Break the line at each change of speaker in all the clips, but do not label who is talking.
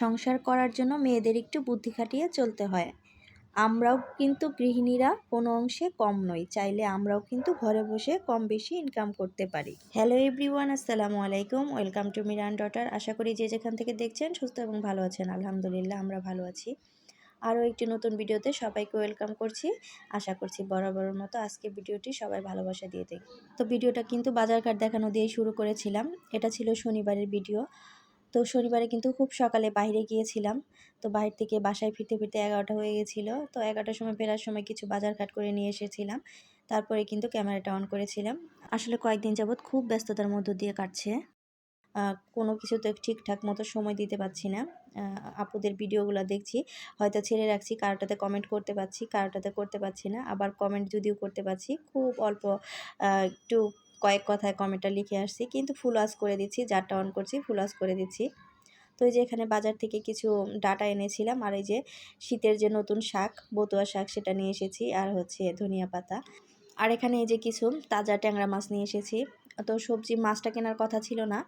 সংসার করার জন্য মেয়েদের একটু বুদ্ধি খাটিয়ে চলতে হয়। আমরাও কিন্তু গৃহিণীরা কোনো অংশে কম নই, চাইলে আমরাও কিন্তু ঘরে বসে কম বেশি ইনকাম করতে পারি। হ্যালো এভরিওয়ান আসসালামু আলাইকুম ওয়েলকাম টু মিরান ডটার আশা করি যে যেখান থেকে দেখছেন সুস্থ এবং ভালো আছেন। আলহামদুলিল্লাহ, আমরা ভালো আছি। আরও একটি নতুন ভিডিওতে সবাইকে ওয়েলকাম করছি। আশা করছি বরাবরের মতো আজকে ভিডিওটি সবাই ভালোবাসা দিয়ে দেখ তো ভিডিওটা কিন্তু বাজার বাজারঘাট দেখানো দিয়েই শুরু করেছিলাম। এটা ছিল শনিবারের ভিডিও। তো শনিবারে কিন্তু খুব সকালে বাইরে গিয়েছিলাম। তো বাইরে থেকে বাসায় ফিরতে ফিরতে এগারোটা হয়ে গেছিল। তো এগারোটার সময় ফেরার সময় কিছু বাজার ঘাট করে নিয়ে এসেছিলাম। তারপরে কিন্তু ক্যামেরাটা অন করেছিলাম। আসলে কয়েকদিন যাবৎ খুব ব্যস্ততার মধ্য দিয়ে কাটছে। কোনো কিছুতে ঠিকঠাক মতো সময় দিতে পারছি না। আপুদের ভিডিওগুলো দেখছি। হয়তো ছেড়ে রাখছি, কারোটাতে কমেন্ট করতে পারছি, কারোটাতে করতে পারছি না। আবার কমেন্ট যদিও করতে পারছি, খুব অল্প একটু কয়েক কথায় কমেন্টটা লিখে আসছি। কিন্তু ফুল ওয়াশ করে দিচ্ছি যারটা অন করছি ফুল ওয়াশ করে দিচ্ছি। তো এই যে এখানে বাজার থেকে কিছু ডাটা এনেছিলাম, আর এই যে শীতের যে নতুন শাক, বতুয়া শাক, সেটা নিয়ে এসেছি, আর হচ্ছে ধনিয়া পাতা। আর এখানে এই যে কিছু তাজা ট্যাংরা মাছ নিয়ে এসেছি। তো সবজি মাছটা কেনার কথা ছিল না।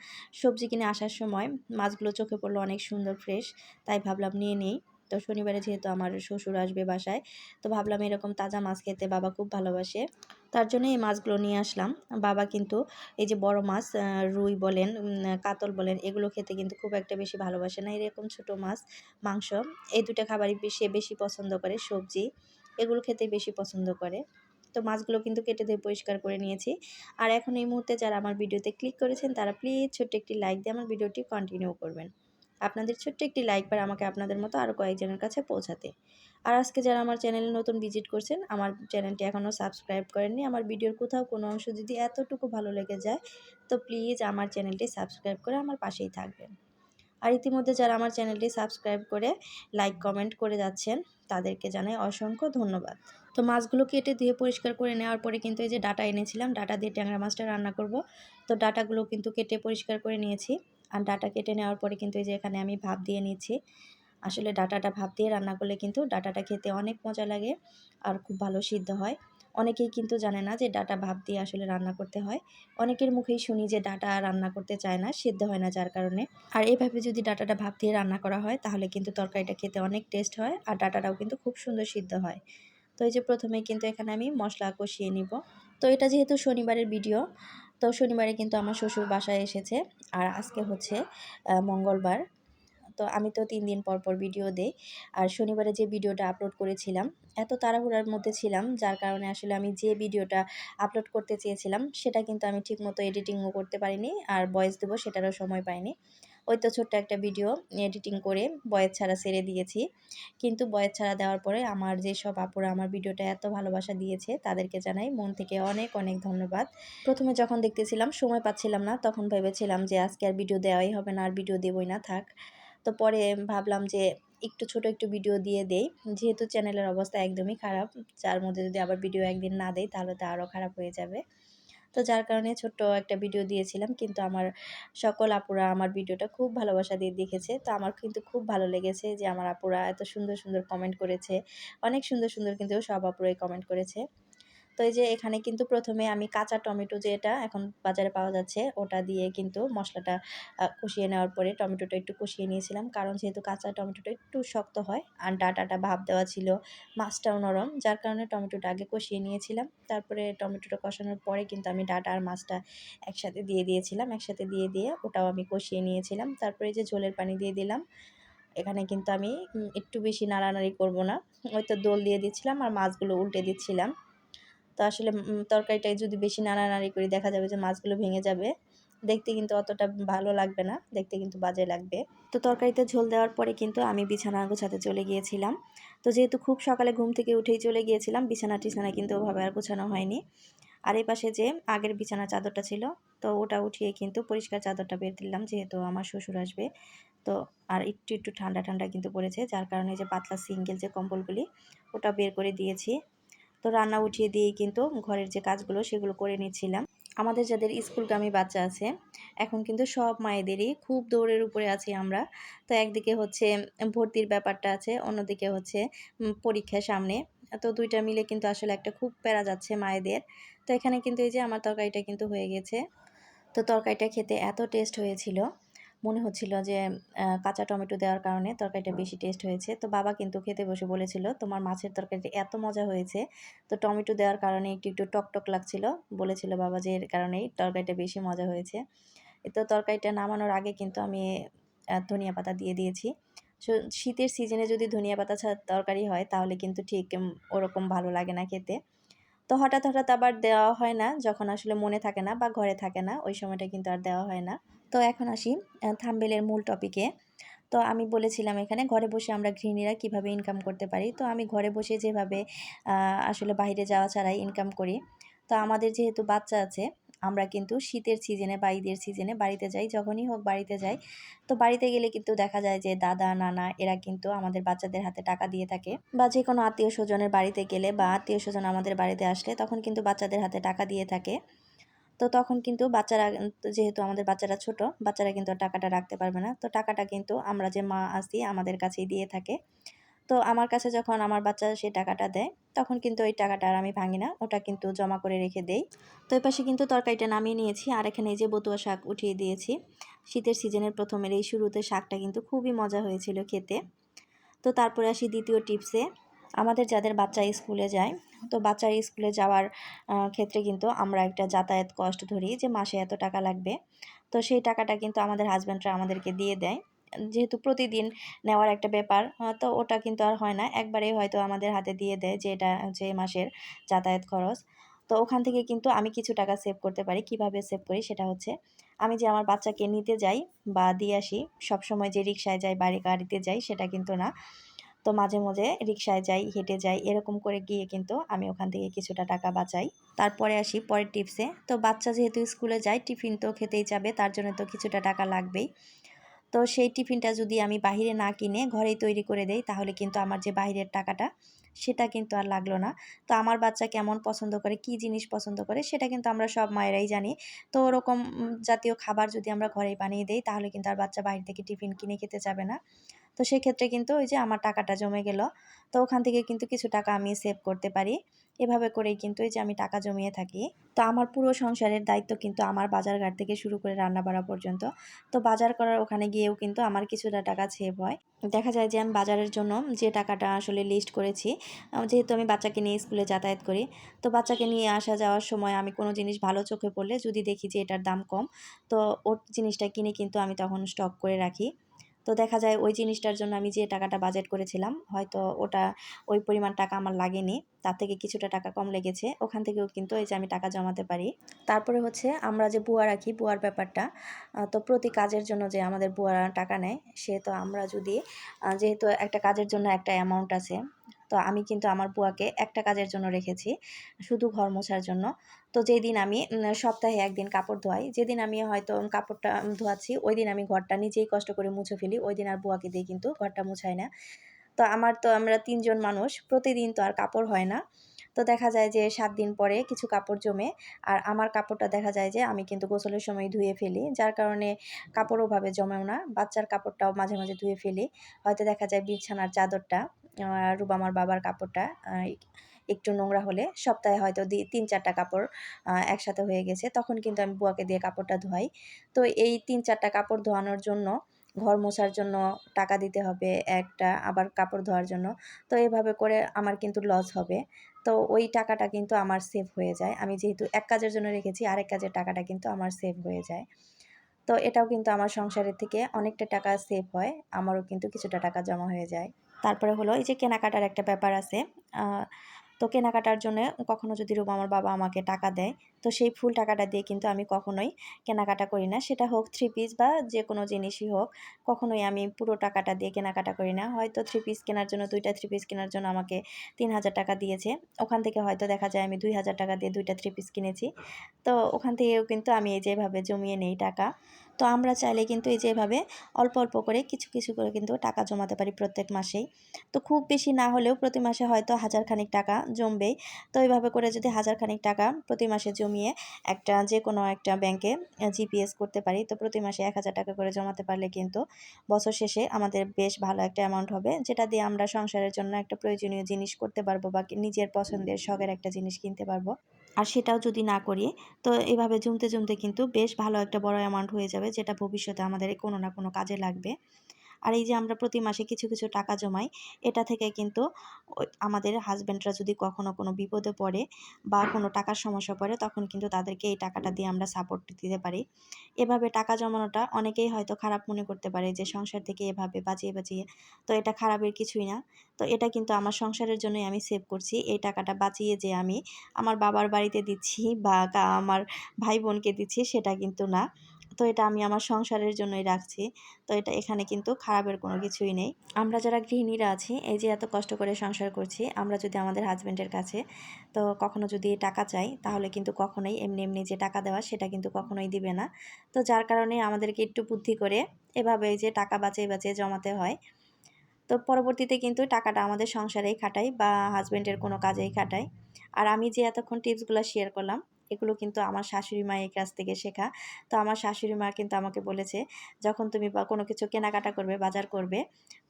সবজি কিনে আসার সময় মাছগুলো চোখে পড়ল অনেক সুন্দর ফ্রেশ তাই ভাবলাম নিয়ে নেই। তো শনিবারে যেহেতু আমার শ্বশুর আসবে বাসায়, তো ভাবলাম এরকম তাজা মাছ খেতে বাবা খুব ভালোবাসে। তার জন্য এই মাছগুলো নিয়ে আসলাম। বাবা কিন্তু এই যে বড় মাছ রুই বলেন কাতল বলেন, এগুলো খেতে কিন্তু খুব একটা বেশি ভালোবাসে না। এরকম ছোট মাছ, মাংস, এই দুটো খাবারই বেশি বেশি পছন্দ করে, সবজি, এগুলো খেতে বেশি পছন্দ করে। তো মাছগুলো কিন্তু কেটে দিয়ে পরিষ্কার করে নিয়েছি। আর এখন এই মুহূর্তে যারা আমার ভিডিওতে ক্লিক করেছেন, তারা প্লিজ ছোট্ট একটি লাইক দিয়ে আমার ভিডিওটি কন্টিনিউ করবেন। আপনাদের ছোট্ট একটি লাইক পার আমাকে আপনাদের মতো আরও কয়েকজনের কাছে পৌঁছাতে। আর আজকে যারা আমার চ্যানেলে নতুন ভিজিট করছেন, আমার চ্যানেলটি এখনও সাবস্ক্রাইব করেননি, আমার ভিডিওর কোথাও কোনো অংশ যদি এতটুকু ভালো লেগে যায়, তো প্লিজ আমার চ্যানেলটি সাবস্ক্রাইব করে আমার পাশেই থাকবেন। আর ইতিমধ্যে যারা আমার চ্যানেলটি সাবস্ক্রাইব করে লাইক কমেন্ট করে যাচ্ছেন, তাদেরকে জানাই অসংখ্য ধন্যবাদ। তো মাছগুলো কেটে ধুয়ে পরিষ্কার করে নেওয়ার পরে কিন্তু এই যে ডাটা এনেছিলাম, ডাটা দিয়ে ট্যাংরা মাছটা রান্না করব। তো ডাটাগুলো কিন্তু কেটে পরিষ্কার করে নিয়েছি। আর ডাটা কেটে নেওয়ার পরে কিন্তু এই যে এখানে আমি ভাপ দিয়ে নিচ্ছি। আসলে ডাটাটা ভাপ দিয়ে রান্না করলে কিন্তু ডাটাটা খেতে অনেক মজা লাগে আর খুব ভালো সিদ্ধ হয়। অনেকেই কিন্তু জানে না যে ডাটা ভাপ দিয়ে আসলে রান্না করতে হয়। অনেকের মুখেই শুনি যে ডাটা রান্না করতে চায় না, সিদ্ধ হয় না যার কারণে। আর এইভাবে যদি ডাটাটা ভাপ দিয়ে রান্না করা হয়, তাহলে কিন্তু তরকারিটা খেতে অনেক টেস্ট হয় আর ডাটাটাও কিন্তু খুব সুন্দর সিদ্ধ হয়। তো এই যে প্রথমেই কিন্তু এখানে আমি মশলা কষিয়ে নিব। তো এটা যেহেতু শনিবারের ভিডিও তো শনিবারে কিন্তু আমার শ্বশুর বাসায় এসেছে। আর আজকে হচ্ছে মঙ্গলবার। তো আমি তো তিন দিন পর পর ভিডিও দেই। আর শনিবারে যে ভিডিওটা আপলোড করেছিলাম, এত তাড়াহুড়ার মধ্যে ছিলাম, যার কারণে আসলে আমি যে ভিডিওটা আপলোড করতে চেয়েছিলাম, সেটা কিন্তু আমি ঠিকমতো এডিটিংও করতে পারিনি। আর ভয়েস দেবো, সেটারও সময় পাইনি। ওই তো ছোট্ট একটা ভিডিও এডিটিং করে বয়ের ছাড়া ছেড়ে দিয়েছি। কিন্তু বয়ের ছাড়া দেওয়ার পরে আমার যে সব আপুরা আমার ভিডিওটা এত ভালোবাসা দিয়েছে তাদেরকে জানাই মন থেকে অনেক অনেক ধন্যবাদ। প্রথমে যখন দেখতেছিলাম সময় পাচ্ছিলাম না, তখন ভেবেছিলাম যে আজকে আর ভিডিও দেওয়াই হবে না, আর ভিডিও দেবই না, থাক। তো পরে ভাবলাম যে একটু ছোট একটু ভিডিও দিয়ে দেই। যেহেতু চ্যানেলের অবস্থা একদমই খারাপ, যার মধ্যে যদি আবার ভিডিও একদিন না দেয় তাহলে তো আরও খারাপ হয়ে যাবে। তো যার কারণে ছোট্ট একটা ভিডিও দিয়েছিলাম। কিন্তু আমার সকল আপুরা আমার ভিডিওটা খুব ভালোবাসা দিয়ে দেখেছে। তো আমার কিন্তু খুব ভালো লেগেছে যে আমার আপুরা এত সুন্দর সুন্দর কমেন্ট করেছে। অনেক সুন্দর সুন্দর কিন্তু সব আপুরাই কমেন্ট করেছে। তো এই যে এখানে কিন্তু প্রথমে আমি কাঁচা টমেটো যেটা এখন বাজারে পাওয়া যাচ্ছে, ওটা দিয়ে কিন্তু মশলাটা কষিয়ে নেওয়ার পরে টমেটোটা একটু কষিয়ে নিয়েছিলাম। কারণ যেহেতু কাঁচা টমেটোটা একটু শক্ত হয় আর ডাটাটা ভাব দেওয়া ছিল, মাছটাও নরম, যার কারণে টমেটোটা আগে কষিয়ে নিয়েছিলাম। তারপরে টমেটোটা কষানোর পরে কিন্তু আমি ডাটা আর মাছটা একসাথে দিয়ে দিয়েছিলাম, একসাথে দিয়ে দিয়ে ওটাও আমি কষিয়ে নিয়েছিলাম। তারপরে যে ঝোলের পানি দিয়ে দিলাম, এখানে কিন্তু আমি একটু বেশি নাড়ানাড়ি করব না। ওই তো দোল দিয়ে দিচ্ছিলাম আর মাছগুলো উল্টে দিচ্ছিলাম। তো আসলে তরকারিটাই যদি বেশি নাড়ানাড়ি করি, দেখা যাবে যে মাছগুলো ভেঙে যাবে। দেখতে কিন্তু অতটা ভালো লাগবে না, দেখতে কিন্তু বাজে লাগবে। তো তরকারিতে ঝোল দেওয়ার পরে কিন্তু আমি বিছানা গোছাতে চলে গিয়েছিলাম। তো যেহেতু খুব সকালে ঘুম থেকে উঠেই চলে গিয়েছিলাম বিছানা টিছানা কিন্তু ওভাবে আর গোছানো হয়নি। আর এই পাশে যে আগের বিছানা চাদরটা ছিল, তো ওটা উঠিয়ে কিন্তু পরিষ্কার চাদরটা বের দিলাম, যেহেতু আমার শ্বশুর আসবে। তো আর একটু একটু ঠান্ডা ঠান্ডা কিন্তু পড়েছে, যার কারণে যে পাতলা সিঙ্গেল যে কম্বলগুলি, ওটা বের করে দিয়েছি। তো রান্না উঠিয়ে দিয়েই কিন্তু ঘরের যে কাজগুলো সেগুলো করে নিচ্ছিলাম। আমাদের যাদের স্কুলগামী বাচ্চা আছে, এখন কিন্তু সব মায়েদেরই খুব দৌড়ের উপরে আছি আমরা। তো একদিকে হচ্ছে ভর্তির ব্যাপারটা আছে, অন্যদিকে হচ্ছে পরীক্ষা সামনে। তো দুইটা মিলে কিন্তু আসলে একটা খুব প্যারা যাচ্ছে মায়েদের। তো এখানে কিন্তু এই যে আমার তরকারিটা কিন্তু হয়ে গেছে। তো তরকারিটা খেতে এত টেস্ট হয়েছিল। মনে হচ্ছিল যে কাঁচা টমেটো দেওয়ার কারণে তরকারিটা বেশি টেস্ট হয়েছে। তো বাবা কিন্তু খেতে বসে বলেছিল, তোমার মাছের তরকারিটা এত মজা হয়েছে। তো টমেটো দেওয়ার কারণে একটু একটু টক টক লাগছিল। বলেছিল বাবা যে, এর কারণেই তরকারিটা বেশি মজা হয়েছে। তো তরকারিটা নামানোর আগে কিন্তু আমি ধনিয়া পাতা দিয়ে দিয়েছি। শীতের সিজনে যদি ধনিয়া পাতা ছাড়া তরকারি হয়, তাহলে কিন্তু ঠিক ওরকম ভালো লাগে না খেতে। তো হঠাৎ হঠাৎ আবার দেওয়া হয় না, যখন আসলে মনে থাকে না বা ঘরে থাকে না, ওই সময়টা কিন্তু আর দেওয়া হয় না। তো এখন আসি থাম্বেলের মূল টপিকে তো আমি বলেছিলাম এখানে ঘরে বসে আমরা গৃহিণীরা কীভাবে ইনকাম করতে পারি। তো আমি ঘরে বসে যেভাবে আসলে বাইরে যাওয়া ছাড়াই ইনকাম করি। তো আমাদের যেহেতু বাচ্চা আছে, আমরা কিন্তু শীতের সিজনে বা ঈদের সিজনে বাড়িতে যাই, যখনই হোক বাড়িতে যাই। তো বাড়িতে গেলে কিন্তু দেখা যায় যে দাদা, নানা এরা কিন্তু আমাদের বাচ্চাদের হাতে টাকা দিয়ে থাকে। বা যে কোনো আত্মীয় স্বজনের বাড়িতে গেলে বা আত্মীয় স্বজন আমাদের বাড়িতে আসলে তখন কিন্তু বাচ্চাদের হাতে টাকা দিয়ে থাকে। তো তখন কিন্তু বাচ্চারা, যেহেতু আমাদের বাচ্চারা ছোট, বাচ্চারা কিন্তু টাকাটা রাখতে পারবে না। তো টাকাটা কিন্তু আমরা যে মা আসি আমাদের কাছেই দিয়ে থাকে। তো আমার কাছে যখন আমার বাচ্চা সেই টাকাটা দেয়, তখন কিন্তু ওই টাকাটা আর আমি ভাঙি না। ওটা কিন্তু জমা করে রেখে দেই। তো এই পাশে কিন্তু তরকারিটা নামিয়ে নিয়েছি। আর এখানে এই যে বতুয়া শাক উঠিয়ে দিয়েছি। শীতের সিজনের প্রথমের এই শুরুতে শাকটা কিন্তু খুবই মজা হয়েছিল খেতে। তো তারপরে আসি দ্বিতীয় টিপসে। আমাদের যাদের বাচ্চা স্কুলে যায়, তো বাচ্চার স্কুলে যাওয়ার ক্ষেত্রে কিন্তু আমরা একটা যাতায়াত কষ্ট ধরি যে মাসে এত টাকা লাগবে। তো সেই টাকাটা কিন্তু আমাদের হাজব্যান্ডরা আমাদেরকে দিয়ে দেয়। যেহেতু প্রতিদিন নেওয়ার একটা ব্যাপার তো ওটা কিন্তু আর হয় না। একবারেই হয়তো আমাদের হাতে দিয়ে দেয় যে এটা এই মাসের যাতায়াত খরচ। তো ওখান থেকে কিন্তু আমি কিছু টাকা সেভ করতে পারি। কীভাবে সেভ করি সেটা হচ্ছে, আমি যে আমার বাচ্চাকে নিতে যাই বা দিয়ে আসি, সবসময় যে রিক্সায় যাই, বাড়ি, গাড়িতে যাই সেটা কিন্তু না। তো মাঝে মাঝে রিক্সায় যাই, হেঁটে যাই, এরকম করে গিয়ে কিন্তু আমি ওখান থেকে কিছুটা টাকা বাঁচাই। তারপরে আসি পরের টিপসে। তো বাচ্চা যেহেতু স্কুলে যায়, টিফিন তো খেতেই যাবে তার জন্য তো কিছুটা টাকা লাগবেই। তো সেই টিফিনটা যদি আমি বাহিরে না কিনে ঘরেই তৈরি করে দেই, তাহলে কিন্তু আমার যে বাইরের টাকাটা, সেটা কিন্তু আর লাগল না। তো আমার বাচ্চা কেমন পছন্দ করে, কি জিনিস পছন্দ করে, সেটা কিন্তু আমরা সব মায়েরাই জানি। তো ওরকম জাতীয় খাবার যদি আমরা ঘরেই বানিয়ে দেই, তাহলে কিন্তু আর বাচ্চা বাইরে থেকে টিফিন কিনে খেতে যাবে না। তো সেক্ষেত্রে কিন্তু ওই যে আমার টাকাটা জমে গেল। তো ওখান থেকে কিন্তু কিছু টাকা আমি সেভ করতে পারি। এভাবে করেই কিন্তু এই যে আমি টাকা জমিয়ে থাকি। তো আমার পুরো সংসারের দায়িত্ব কিন্তু আমার বাজার ঘাট থেকে শুরু করে রান্না বাড়া পর্যন্ত। তো বাজার করার ওখানে গিয়েও কিন্তু আমার কিছুটা টাকা সেভ হয়। দেখা যায় যে আমি বাজারের জন্য যে টাকাটা আসলে লিস্ট করেছি যেহেতু আমি বাচ্চাকে নিয়ে স্কুলে যাতায়াত করি, তো বাচ্চাকে নিয়ে আসা যাওয়ার সময় আমি কোনো জিনিস ভালো চোখে পড়লে যদি দেখি যে এটার দাম কম, তো ওর জিনিসটা কিনে কিন্তু আমি তখন স্টক করে রাখি। তো দেখা যায় ওই জিনিসটার জন্য আমি যে টাকাটা বাজেট করেছিলাম, হয়তো ওটা, ওই পরিমাণ টাকা আমার লাগেনি। তার থেকে কিছুটা টাকা কম লেগেছে। ওখান থেকেও কিন্তু এই যে আমি টাকা জমাতে পারি। তারপরে হচ্ছে আমরা যে বুয়া রাখি, বুয়ার ব্যাপারটা তো প্রতি কাজের জন্য যে আমাদের বুয়া টাকা নেয়, সে তো আমরা যদি যেহেতু একটা কাজের জন্য একটা অ্যামাউন্ট আছে তো আমি কিন্তু আমার বুয়াকে একটা কাজের জন্য রেখেছি, শুধু ঘর মোছার জন্য। তো যেদিন আমি সপ্তাহে একদিন কাপড় ধোয়াই, যেদিন আমি হয়তো কাপড়টা ধোয়াচ্ছি ওই দিন আমি ঘরটা নিজেই কষ্ট করে মুছে ফেলি ওই দিন আর বুয়াকে দিয়ে কিন্তু ঘরটা মুছাই না। তো আমার তো আমরা তিনজন মানুষ, প্রতিদিন তো আর কাপড় হয় না। তো দেখা যায় যে সাত দিন পরে কিছু কাপড় জমে, আর আমার কাপড়টা দেখা যায় যে আমি কিন্তু গোসলের সময় ধুয়ে ফেলি, যার কারণে কাপড় ওভাবে জমেও না, বাচ্চার কাপড়টাও মাঝে মাঝে ধুয়ে ফেলি। হয়তো দেখা যায় বিছানার চাদরটা আহ, রুবামার বাবার কাপড়টা একটু নোংরা হলে সপ্তাহে হয়তো তিন চারটা কাপড় একসাথে হয়ে গেছে। তখন কিন্তু আমি বুয়াকে দিয়ে কাপড়টা ধোয়াই। তো এই তিন চারটা কাপড় ধোয়ানোর জন্য ঘর মোছার জন্য টাকা দিতে হবে একটা আবার কাপড় ধোয়ার জন্য। তো এভাবে করে আমার কিন্তু লস হবে। তো ওই টাকাটা কিন্তু আমার সেভ হয়ে যায়। আমি যেহেতু এক কাজের জন্য রেখেছি আরেক কাজের টাকাটা কিন্তু আমার সেভ হয়ে যায়। তো এটাও কিন্তু আমার সংসারের থেকে অনেকটা টাকা সেভ হয় আমারও কিন্তু কিছুটা টাকা জমা হয়ে যায়। তারপরে হলো এই যে কেনাকাটার একটা ব্যাপার আছে তো কেনাকাটার জন্য কখনো যদি রূপ আমার বাবা আমাকে টাকা দেয়, তো সেই ফুল টাকাটা দিয়ে কিন্তু আমি কখনোই কেনাকাটা করি না। সেটা হোক থ্রি পিস বা যে কোনো জিনিসই হোক, কখনোই আমি পুরো টাকাটা দিয়ে কেনাকাটা করি না। হয়তো থ্রি পিস কেনার জন্য, দুইটা থ্রি পিস কেনার জন্য আমাকে তিন হাজার টাকা দিয়েছে। ওখান থেকে হয়তো দেখা যায় আমি দুই হাজার টাকা দিয়ে দুইটা থ্রি পিস কিনেছি। তো ওখান থেকেও কিন্তু আমি এই যেভাবে জমিয়ে নেই টাকা। তো আমরা চাইলে কিন্তু এই যেভাবে অল্প অল্প করে কিছু কিছু করে কিন্তু টাকা জমাতে পারি প্রত্যেক মাসেই। তো খুব বেশি না হলেও প্রতি মাসে হয়তো হাজার খানিক টাকা জমবেই। তো এইভাবে করে যদি হাজার খানিক টাকা প্রতি মাসে জমিয়ে একটা যে কোনো একটা ব্যাংকে জিপিএস করতে পারি, তো প্রতি মাসে এক হাজার টাকা করে জমাতে পারলে কিন্তু বছর শেষে আমাদের বেশ ভালো একটা অ্যামাউন্ট হবে। যেটা দিয়ে আমরা সংসারের জন্য একটা প্রয়োজনীয় জিনিস করতে পারব বা নিজের পছন্দের শখের একটা জিনিস কিনতে পারব। আর সেটাও যদি না করি, তো এভাবে জমতে জমতে কিন্তু বেশ ভালো একটা বড় অ্যামাউন্ট হয়ে যাবে, যেটা ভবিষ্যতে আমাদের কোনো না কোনো কাজে লাগবে। আর এই যে আমরা প্রতি মাসে কিছু কিছু টাকা জমাই, এটা থেকে কিন্তু আমাদের হাজব্যান্ডরা যদি কখনো কোনো বিপদে পড়ে বা কোনো টাকার সমস্যা পড়ে, তখন কিন্তু তাদেরকে এই টাকাটা দিয়ে আমরা সাপোর্ট দিতে পারি। এভাবে টাকা জমানোটা অনেকেই হয়তো খারাপ মনে করতে পারে যে সংসার থেকে এভাবে বাঁচিয়ে বাঁচিয়ে, তো এটা খারাপের কিছুই না। তো এটা কিন্তু আমার সংসারের জন্যই আমি সেভ করছি। এই টাকাটা বাঁচিয়ে যে আমি আমার বাবার বাড়িতে দিচ্ছি বা আমার ভাই বোনকে দিচ্ছি, সেটা কিন্তু না। তো এটা আমি আমার সংসারের জন্যই রাখছি। তো এটা এখানে কিন্তু খারাপের কোনো কিছুই নেই। আমরা যারা গৃহিণীরা আছি, এই যে এত কষ্ট করে সংসার করছি, আমরা যদি আমাদের হাজব্যান্ডের কাছে তো কখনো যদি টাকা চাই, তাহলে কিন্তু কখনোই এমনি এমনি যে টাকা দেওয়া, সেটা কিন্তু কখনোই দিবে না। তো যার কারণে আমাদেরকে একটু বুদ্ধি করে এভাবে যে টাকা বাঁচিয়ে বাঁচিয়ে জমাতে হয়। তো পরবর্তীতে কিন্তু টাকাটা আমাদের সংসারেই খাটাই বা হাজব্যান্ডের কোনো কাজেই খাটাই। আর আমি যে এতক্ষণ টিপসগুলো শেয়ার করলাম এগুলো কিন্তু আমার শাশুড়ি মায়ের কাছ থেকে শেখা। তো আমার শাশুড়ি মা কিন্তু আমাকে বলেছে, যখন তুমি কোনো কিছু কেনাকাটা করবে, বাজার করবে,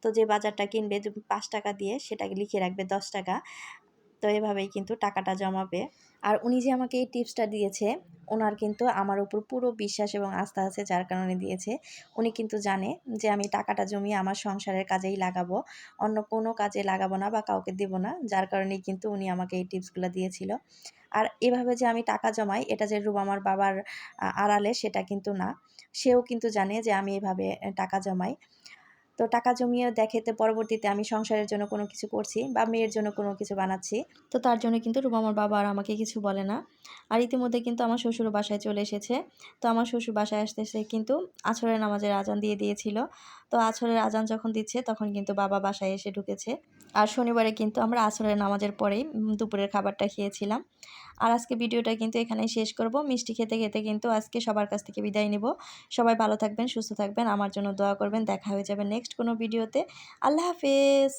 তো যে বাজারটা কিনবে, তুমি পাঁচ টাকা দিয়ে সেটাকে লিখে রাখবে, দশ টাকা। তো এভাবেই কিন্তু টাকাটা জমাবে। আর উনি যে আমাকে এই টিপসটা দিয়েছে, ওনার কিন্তু আমার উপর পুরো বিশ্বাস এবং আস্থা আছে যার কারণে দিয়েছে। উনি কিন্তু জানে যে আমি টাকাটা জমিয়ে আমার সংসারের কাজেই লাগাবো। অন্য কোনো কাজে লাগাবো না বা কাউকে দেব না, যার কারণেই কিন্তু উনি আমাকে এই টিপসগুলো দিয়েছিল। আর এভাবে যে আমি টাকা জমাই, এটা যে রূপ আমার বাবার আড়ালে সেটা কিন্তু না। সেও কিন্তু জানে যে আমি এভাবে টাকা জমাই। তো টাকা জমিয়ে দেখে তো পরবর্তীতে আমি সংসারের জন্য কোনো কিছু করছি বা মেয়ের জন্য কোনো কিছু বানাচ্ছি। তো তার জন্য কিন্তু রুবা আমার বাবা আর আমাকে কিছু বলে না। আর ইতিমধ্যে কিন্তু আমার শ্বশুর বাসায় চলে এসেছে। তো আমার শ্বশুর বাসায় আসতে এসে কিন্তু আছরের নামাজের আজান দিয়ে দিয়েছিল। তো আছরের আজান যখন দিচ্ছে, তখন কিন্তু বাবা বাসায় এসে ঢুকেছে। আর শনিবারে কিন্তু আমরা আসরের নামাজের পরেই দুপুরের খাবারটা খেয়েছিলাম। আর আজকে ভিডিওটা কিন্তু এখানেই শেষ করব। মিষ্টি খেতে খেতে কিন্তু আজকে সবার কাছ থেকে বিদায় নেব। সবাই ভালো থাকবেন, সুস্থ থাকবেন। আমার জন্য দোয়া করবেন। দেখা হয়ে যাবে নেক্সট কোনো ভিডিওতে। আল্লাহ হাফেজ।